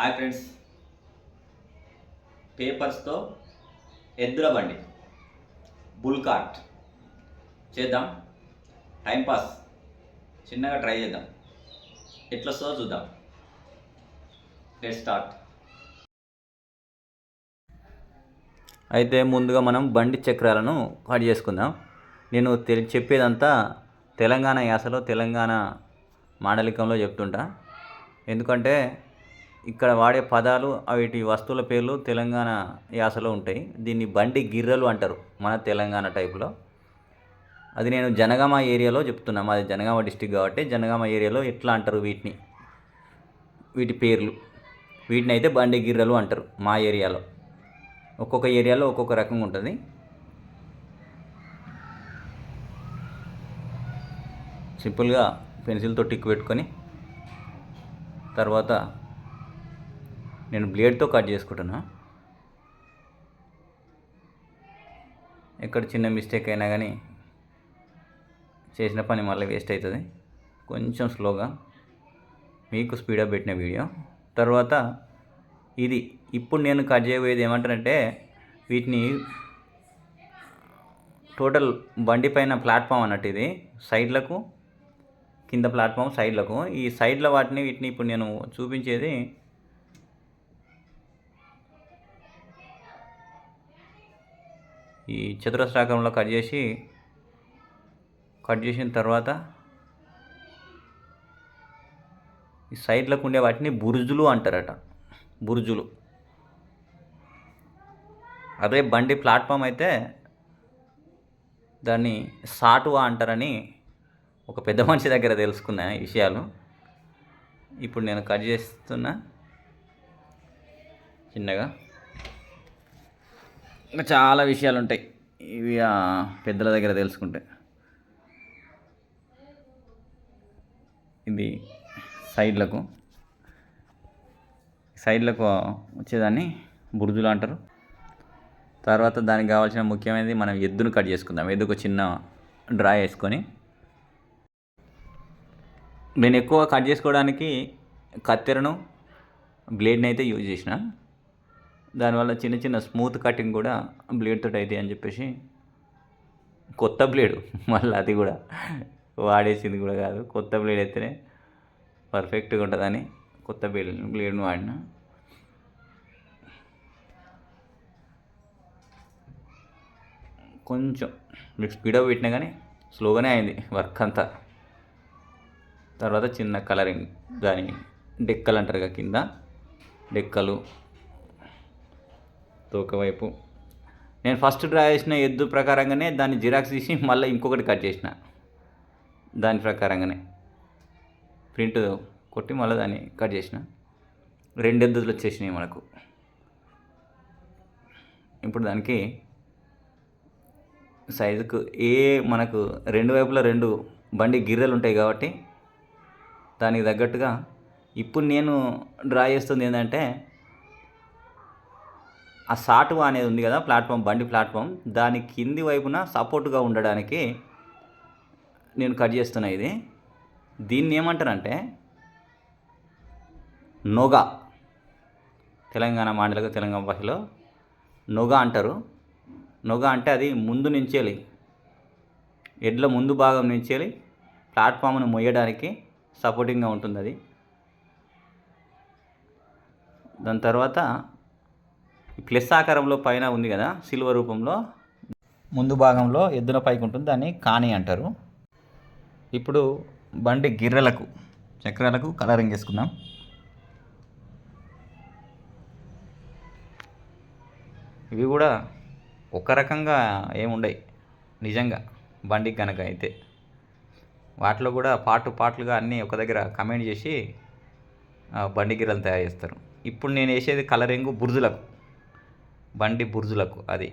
Hi friends. పేపర్స్తో ఎద్దుల బండి బుల్ కార్ట్ చేద్దాం. టైంపాస్ చిన్నగా ట్రై చేద్దాం. ఎట్లా వస్తుందో చూద్దాం. Let start. అయితే ముందుగా మనం బండి చక్రాలను కట్ చేసుకుందాం. నేను తె చెప్పేదంతా తెలంగాణ యాసలో తెలంగాణ మాండలికంలో చెప్తుంటా. ఎందుకంటే ఇక్కడ వాడే పదాలు వీటి వస్తువుల పేర్లు తెలంగాణ యాసలో ఉంటాయి. దీన్ని బండి గిర్రలు అంటారు మన తెలంగాణ టైపులో. అది నేను జనగామ ఏరియాలో చెప్తున్నా. మాది జనగామ డిస్టిక్ కాబట్టి జనగామ ఏరియాలో ఎట్లా అంటారు వీటిని? వీటి పేర్లు. వీటిని అయితే బండి గిర్రలు అంటారు మా ఏరియాలో. ఒక్కొక్క ఏరియాలో ఒక్కొక్క రకంగా ఉంటుంది. సింపుల్గా పెన్సిల్తో టిక్ పెట్టుకొని తర్వాత నేను బ్లేడ్తో కట్ చేసుకుంటున్నా. ఎక్కడ చిన్న మిస్టేక్ అయినా కానీ చేసిన పని మళ్ళీ వేస్ట్ అవుతుంది. కొంచెం స్లోగా మీకు స్పీడప్ పెట్టిన వీడియో. తర్వాత ఇది ఇప్పుడు నేను కట్ చేయబోయేది ఏమంటారంటే వీటిని టోటల్ బండి పైన ప్లాట్ఫామ్ అన్నట్టు ఇది. సైడ్లకు కింద ప్లాట్ఫామ్ సైడ్లకు. ఈ సైడ్ల వాటిని వీటిని ఇప్పుడు నేను చూపించేది ఈ చతురస్రాకారంలో కట్ చేసి కట్ చేసిన తర్వాత ఈ సైడ్లకు ఉండే వాటిని బురుజులు అంటారట. బురుజులు. అదే బండి ప్లాట్ఫామ్ అయితే దాన్ని సాటువా అంటారని ఒక పెద్ద మనిషి దగ్గర తెలుసుకున్నా విషయాలు. ఇప్పుడు నేను కట్ చేస్తున్నా. చిన్నగా. ఇంకా చాలా విషయాలు ఉంటాయి ఇవి పెద్దల దగ్గర తెలుసుకుంటే. ఇది సైడ్లకు. సైడ్లకు వచ్చేదాన్ని బురుజులు అంటారు. తర్వాత దానికి కావాల్సిన ముఖ్యమైనది మనం ఎద్దును కట్ చేసుకుందాం. ఎద్దుకు చిన్న డ్రా వేసుకొని. నేను ఎక్కువ కట్ చేసుకోవడానికి కత్తెరను బ్లేడ్ని అయితే యూజ్ చేసిన. దానివల్ల చిన్న చిన్న స్మూత్ కటింగ్ కూడా బ్లేడ్ తోటి అయితే అని చెప్పేసి కొత్త బ్లేడు. మళ్ళీ అది కూడా వాడేసింది కూడా కాదు. కొత్త బ్లేడ్ అయితేనే పర్ఫెక్ట్గా ఉంటుందని కొత్త బ్లేడ్ బ్లేడ్ను వాడిన. కొంచెం మీకు స్పీడప్ పెట్టినా కానీ స్లోగానే అయింది వర్క్ అంతా. తర్వాత చిన్న కలరింగ్ దాని డెక్కలు అంటారు కదా కింద. డెక్కలు తోక వైపు నేను ఫస్ట్ డ్రా చేసిన ఎద్దు ప్రకారంగానే దాన్ని జిరాక్స్ తీసి మళ్ళీ ఇంకొకటి కట్ చేసిన. దాని ప్రకారంగానే. ప్రింట్ కొట్టి మళ్ళీ దాన్ని కట్ చేసిన. రెండు ఎద్దులు వచ్చేసినాయి మనకు. ఇప్పుడు దానికి సైజుకు ఏ మనకు రెండు వైపులా రెండు బండి గిర్రెలు ఉంటాయి కాబట్టి దానికి తగ్గట్టుగా ఇప్పుడు నేను డ్రా చేస్తుంది ఏంటంటే ఆ సాటువా అనేది ఉంది కదా ప్లాట్ఫామ్ బండి ప్లాట్ఫామ్. దాని కింది వైపున సపోర్ట్గా ఉండడానికి నేను కట్ చేస్తున్నా ఇది. దీన్ని ఏమంటారంటే నొగ. తెలంగాణ మాండలిక తెలంగాణ భాషలో నొగ అంటారు. నొగ అంటే అది ముందు నుంచేలి ఎడ్ల ముందు భాగం నుంచేలి ప్లాట్ఫామ్ను మొయ్యడానికి సపోర్టింగ్గా ఉంటుంది అది. దాని తర్వాత ప్లస్ ఆకారంలో పైన ఉంది కదా సిల్వర్ రూపంలో. ముందు భాగంలో ఎద్దున పైకి ఉంటుంది దాన్ని కాని అంటారు. ఇప్పుడు బండి గిర్రెలకు చక్రాలకు కలరింగ్ చేసుకుందాం ఇవి కూడా ఒక రకంగా ఏముండయి నిజంగా బండికి కనుక అయితే. వాటిలో కూడా పాటు పాటలుగా అన్నీ ఒక దగ్గర కమెంట్ చేసి బండి గిర్రలు తయారు చేస్తారు. ఇప్పుడు నేను వేసేది కలరింగ్ బుర్జులకు బండి బుర్జులకు అది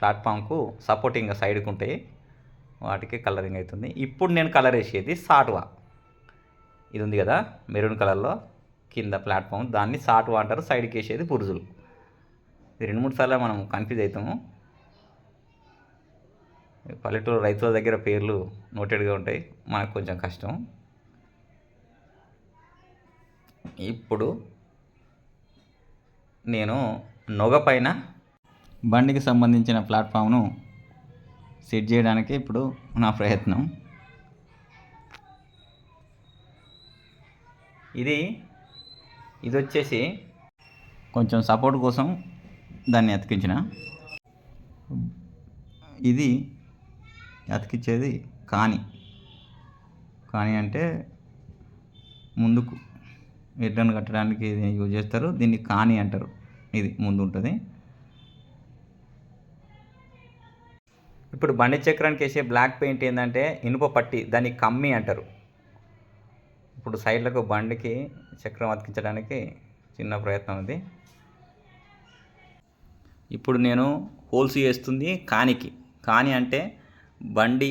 ప్లాట్ఫామ్కు సపోర్టింగ్ సైడ్కి ఉంటాయి వాటికి కలరింగ్ అవుతుంది ఇప్పుడు నేను కలర్ వేసేది సాటువా. ఇది ఉంది కదా మెరూన్ కలర్లో కింద ప్లాట్ఫామ్. దాన్ని సాటువా అంటారు సైడ్కి వేసేది బుర్జులు. రెండు మూడు సార్లు మనం కన్ఫ్యూజ్ అవుతాము పల్లెటూరు రైతుల దగ్గర పేర్లు నోటెడ్గా ఉంటాయి మనకు కొంచెం కష్టం. ఇప్పుడు నేను నొగ పైన బండికి సంబంధించిన ప్లాట్ఫామ్ను సెట్ చేయడానికి ఇప్పుడు నా ప్రయత్నం. ఇది ఇది వచ్చేసి కొంచెం సపోర్ట్ కోసం దాన్ని అతికించిన. ఇది అతికించేది కాని కాని అంటే ముందుకు ఎడ్లను కట్టడానికి యూజ్ చేస్తారు దీన్ని కాని అంటారు. ఇది ముందు ఉంటుంది ఇప్పుడు బండి చక్రానికి వేసే బ్లాక్ పెయింట్ ఏంటంటే ఇనుప పట్టి దాన్ని కమ్మి అంటారు. ఇప్పుడు సైడ్లకు బండికి చక్రం అతికించడానికి చిన్న ప్రయత్నం అది ఇప్పుడు నేను హోల్స్ వేస్తుంది కానికి. కాని అంటే బండి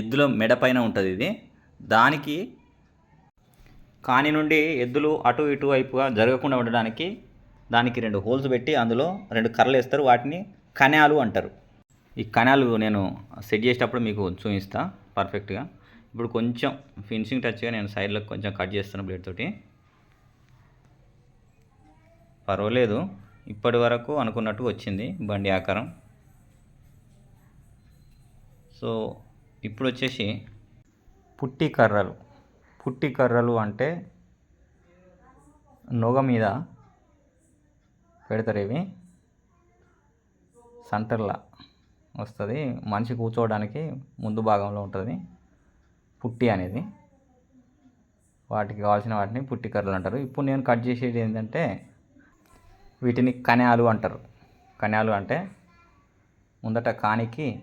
ఎద్దుల మెడపైన ఉంటుంది ఇది. దానికి కాని నుండి ఎద్దులు అటు ఇటు వైపుగా జరగకుండా ఉండడానికి దానికి రెండు హోల్స్ పెట్టి అందులో రెండు కర్రలు వేస్తారు. వాటిని కణాలు అంటారు. ఈ కణాలు నేను సెట్ చేసేటప్పుడు మీకు చూపిస్తా. పర్ఫెక్ట్గా. ఇప్పుడు కొంచెం ఫినిషింగ్ టచ్గా నేను సైడ్లో కొంచెం కట్ చేస్తాను బ్లేడ్ తోటి. పర్వాలేదు. ఇప్పటి వరకు అనుకున్నట్టు వచ్చింది బండి ఆకారం. సో ఇప్పుడు వచ్చేసి పుట్టి కర్రలు. పుట్టి కర్రలు అంటే నొగ మీద పెడతారు ఇవి. సెంటర్లా వస్తుంది. మనిషి కూర్చోవడానికి ముందు భాగంలో ఉంటుంది. పుట్టి అనేది. వాటికి కావాల్సిన వాటిని పుట్టి కర్రలు అంటారు. ఇప్పుడు నేను కట్ చేసేది ఏంటంటే వీటిని కణాలు అంటారు. కణాలు అంటే ముందట కానికి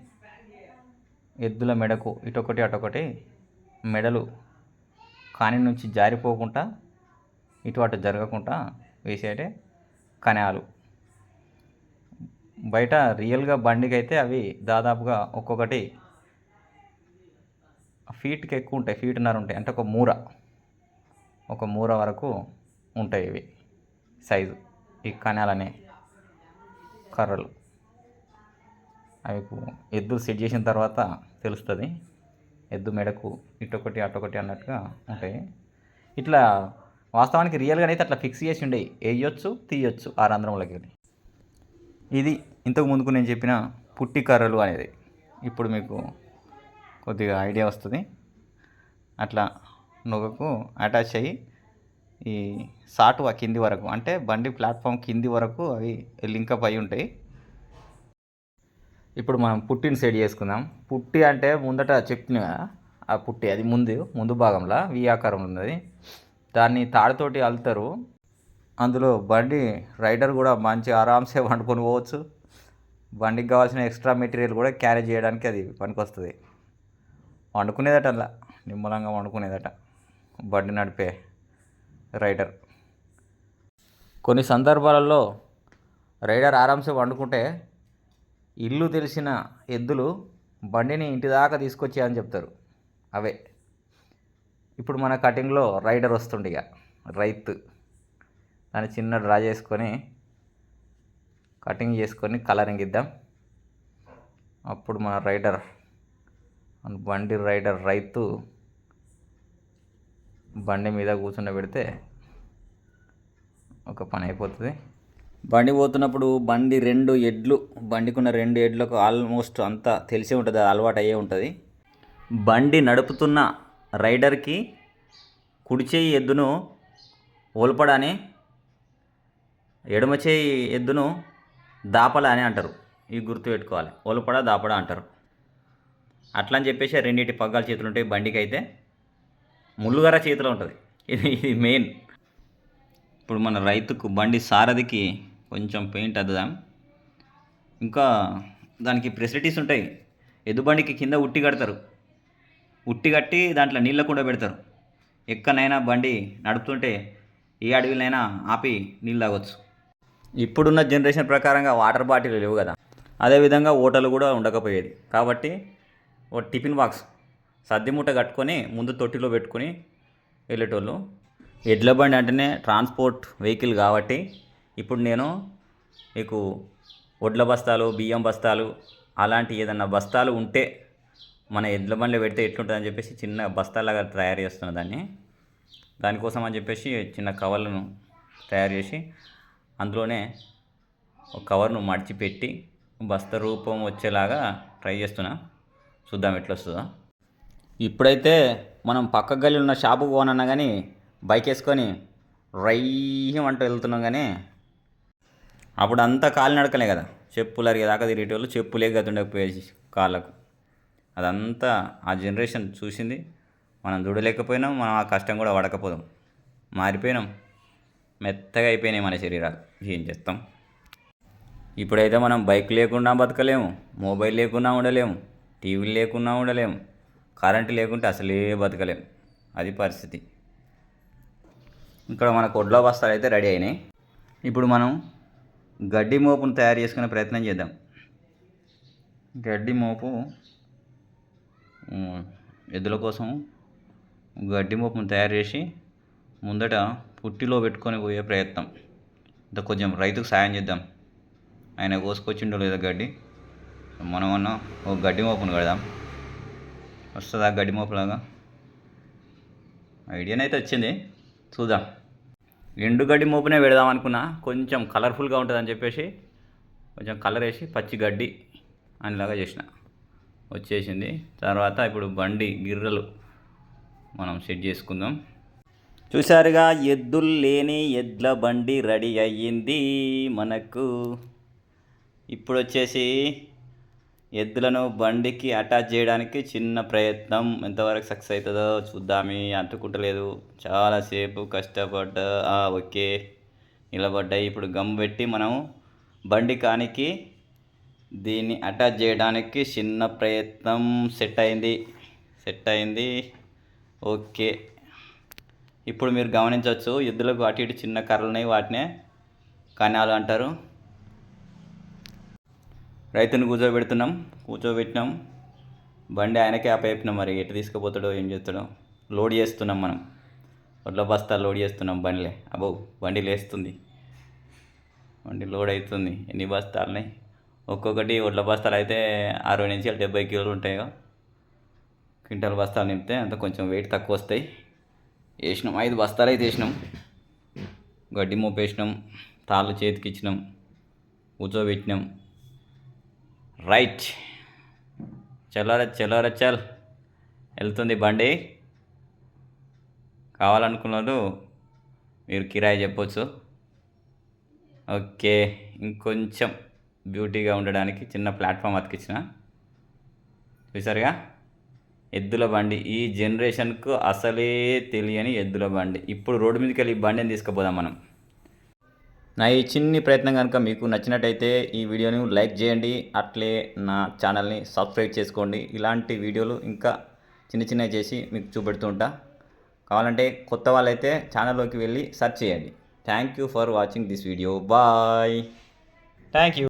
ఎద్దుల మెడకు ఇటొకటి అటొకటి మెడలు కాని నుంచి జారిపోకుండా ఇటు అటు జరగకుండా వేసేటే కణాలు. బయట రియల్గా బండికి అయితే అవి దాదాపుగా ఒక్కొక్కటి ఫీట్కి ఎక్కువ ఉంటాయి ఫీట్న్నర ఉంటాయి అంటే ఒక మూర. ఒక మూర వరకు ఉంటాయి ఇవి సైజు. ఈ కణాలనే కర్రలు. అవి ఎద్దు సెట్ చేసిన తర్వాత తెలుస్తుంది. ఎద్దు మెడకు ఇటొకటి అటొకటి అన్నట్టుగా ఉంటాయి. ఇట్లా వాస్తవానికి రియల్గా అయితే అట్లా ఫిక్స్ చేసి ఉండే వేయొచ్చు తీయొచ్చు ఆ రంధ్రంలోకి వెళ్ళి ఇది ఇంతకు ముందుకు నేను చెప్పిన పుట్టి కర్రలు అనేది. ఇప్పుడు మీకు కొద్దిగా ఐడియా వస్తుంది. అట్లా నొగకు అటాచ్ అయ్యి ఈ సాటు ఆ కింది వరకు అంటే బండి ప్లాట్ఫామ్ కింది వరకు అవి లింకప్ అయి ఉంటాయి. ఇప్పుడు మనం పుట్టిని సెట్ చేసుకుందాం. పుట్టి అంటే ముందట చెప్పిన ఆ పుట్టి అది ముందు ముందు భాగంలో వి ఆకారంలో ఉన్నది. దాన్ని తాడుతోటి అల్లుతారు అందులో బండి రైడర్ కూడా మంచి ఆరామ్సే వండుకొని పోవచ్చు. బండికి కావాల్సిన ఎక్స్ట్రా మెటీరియల్ కూడా క్యారీ చేయడానికి అది పనికొస్తుంది. వండుకునేదట అలా నిమ్మలంగా వండుకునేదట బండి నడిపే రైడర్. కొన్ని సందర్భాలలో రైడర్ ఆరామ్సే వండుకుంటే ఇల్లు తెలిసిన ఎద్దులు బండిని ఇంటి దాకా తీసుకొచ్చాయని చెప్తారు. అవే. ఇప్పుడు మన కటింగ్లో రైడర్ వస్తుండే ఇక రైతు. దాన్ని చిన్న డ్రా చేసుకొని కటింగ్ చేసుకొని కలరింగ్ ఇద్దాం. అప్పుడు మన రైడర్ బండి రైడర్ రైతు బండి మీద కూర్చుండ పెడితే ఒక పని అయిపోతుంది. బండి పోతున్నప్పుడు బండి రెండు ఎడ్లు బండికున్న రెండు ఎడ్లకు ఆల్మోస్ట్ అంతా తెలిసే ఉంటుంది అది అలవాటు అయ్యే ఉంటుంది. బండి నడుపుతున్న రైడర్కి కుడిచేయి ఎద్దును ఓల్పడ అని ఎడమచేయి ఎద్దును దాపల అని అంటారు. ఇవి గుర్తుపెట్టుకోవాలి ఓల్పడ దాపడ అంటారు. అట్లా అని చెప్పేసి రెండింటి పగ్గాల చేతులు ఉంటాయి. బండికి అయితే ముళ్ళుగర చేతిలో ఉంటుంది. ఇది ఇది మెయిన్. ఇప్పుడు మన రైతుకు బండి సారథికి కొంచెం పెయింట్ అద్దాం. ఇంకా దానికి ఫెసిలిటీస్ ఉంటాయి. ఎద్దు బండికి కింద ఉట్టి కడతారు. ఉట్టి కట్టి దాంట్లో నీళ్ళ పెడతారు. ఎక్కడైనా బండి నడుపుతుంటే ఏ అడవిలైనా ఆపి నీళ్ళు తాగొచ్చు. ఇప్పుడున్న జనరేషన్ ప్రకారంగా వాటర్ బాటిల్ లేవు కదా. అదేవిధంగా ఓటలు కూడా ఉండకపోయేది. కాబట్టి ఓ టిఫిన్ బాక్స్ సద్ది మూట కట్టుకొని ముందు తొట్టిలో పెట్టుకొని వెళ్ళేటోళ్ళు. ఎడ్ల బండి అంటేనే ట్రాన్స్పోర్ట్ వెహికల్ కాబట్టి ఇప్పుడు నేను మీకు వడ్ల బస్తాలు బియ్యం బస్తాలు అలాంటి ఏదన్నా బస్తాలు ఉంటే మన ఎడ్ల బండిలో పెడితే ఎట్లుంటుందని చెప్పేసి చిన్న బస్తాలాగా తయారు చేస్తున్న దాన్ని. దానికోసం అని చెప్పేసి చిన్న కవర్లను తయారు చేసి అందులోనే ఒక కవర్ను మడిచిపెట్టి బస్త రూపం వచ్చేలాగా ట్రై చేస్తున్నా. చూద్దాం ఎట్లా వస్తుందో ఇప్పుడైతే మనం పక్క గల్లి ఉన్న షాపుకు పోనన్నా కానీ బైక్ వేసుకొని రై అంటూ వెళ్తున్నాం కానీ అప్పుడు అంతా కాలు నడకలే కదా. చెప్పులు అరిగేదాకా తిరిగేటోళ్ళు చెప్పులే గతుండకపోయేసి కాళ్ళకు. అదంతా ఆ జనరేషన్ చూసింది. మనం చూడలేకపోయినాం మనం ఆ కష్టం కూడా పడకపోదాం. మారిపోయినాం. మెత్తగా అయిపోయినాయి మన శరీరాలు. ఏం చేస్తాం? ఇప్పుడైతే మనం బైక్ లేకుండా బతకలేము మొబైల్ లేకుండా ఉండలేము టీవీ లేకుండా ఉండలేము కరెంటు లేకుంటే అసలే బతకలేము అది పరిస్థితి. ఇక్కడ మన కొడ్ల బస్తాలు అయితే రెడీ అయినాయి. ఇప్పుడు మనం గడ్డి మోపును తయారు చేసుకునే ప్రయత్నం చేద్దాం. గడ్డి మోపు ఎద్దుల కోసం గడ్డి మోపును తయారు చేసి ముందట పుట్టిలో పెట్టుకొని పోయే ప్రయత్నం. ఇంత కొంచెం రైతుకు సాయం చేద్దాం. ఆయన కోసుకొచ్చిండో లేదో గడ్డి. మనం ఒక గడ్డి మోపును కడదాం. వస్తుందా గడ్డి మోపులాగా? ఐడియానైతే వచ్చింది. చూద్దాం. ఎండు గడ్డి మోపునే పెడదాం అనుకున్నా కొంచెం కలర్ఫుల్గా ఉంటుందని చెప్పేసి కొంచెం కలర్ వేసి పచ్చి గడ్డి అనిలాగా చేసిన. వచ్చేసింది. తర్వాత ఇప్పుడు బండి గిర్రలు మనం సెట్ చేసుకుందాం. చూసారుగా ఎద్దులు లేని ఎద్ల బండి రెడీ అయ్యింది మనకు. ఇప్పుడు వచ్చేసి ఎద్దులను బండికి అటాచ్ చేయడానికి చిన్న ప్రయత్నం. ఎంతవరకు సక్సెస్ అవుతుందో చూద్దామి అంటుకుంటలేదు చాలాసేపు కష్టపడ్డా ఓకే నిలబడ్డాయి. ఇప్పుడు గమ్ పెట్టి మనం బండి కానికి దీన్ని అటాచ్ చేయడానికి చిన్న ప్రయత్నం సెట్ అయింది. సెట్ అయింది. ఓకే. ఇప్పుడు మీరు గమనించవచ్చు ఎద్దులకు అటు ఇటు చిన్న కర్రలు ఉన్నాయి వాటినే కణాలు అంటారు రైతుని కూర్చోబెడుతున్నాం. కూర్చోబెట్టినాం. బండి ఆయనకే అప్పయిపోయినాం మరి. ఎటు తీసుకుపోతాడో ఏం చేస్తాడో. లోడ్ చేస్తున్నాం మనం. ఒడ్ల బస్తా లోడ్ చేస్తున్నాం బండిలే. అబ్బో బండి లేస్తుంది. బండి లోడ్ అవుతుంది. ఎన్ని బస్తాలున్నాయి? ఒక్కొక్కటి వడ్ల బస్తాలు అయితే అరవై నుంచి డెబ్బై కిలోలు ఉంటాయో. క్వింటల్ బస్తాలు నింపితే అంత కొంచెం వెయిట్ తక్కువ వస్తాయి. వేసినాం ఐదు బస్తాలు అయితే వేసినాం. గడ్డి మోపేసినాం తాళ్ళు చేతికి ఇచ్చినాం కూర్చోబెట్టినాం. రైట్. చలోరా చలోరా చల్. వెళ్తుంది బండి. కావాలనుకున్నారు మీరు కిరాయి చెప్పొచ్చు. ఓకే ఇంకొంచెం. బ్యూటీగా ఉండడానికి చిన్న ప్లాట్ఫామ్ అతికించిన చూసారుగా ఎద్దుల బండి. ఈ జనరేషన్కు అసలే తెలియని ఎద్దుల బండి. ఇప్పుడు రోడ్డు మీదకి వెళ్ళి ఈ బండిని తీసుకుపోదాం మనం. నా ఈ చిన్ని ప్రయత్నం కనుక మీకు నచ్చినట్టయితే ఈ వీడియోని లైక్ చేయండి. అట్లే నా ఛానల్ని సబ్స్క్రైబ్ చేసుకోండి. ఇలాంటి వీడియోలు ఇంకా చిన్న చిన్నవి చేసి మీకు చూపెడుతూ ఉంటా. కావాలంటే కొత్త వాళ్ళైతే ఛానల్లోకి వెళ్ళి సెర్చ్ చేయండి. Thank you for watching this video. Bye. Thank you.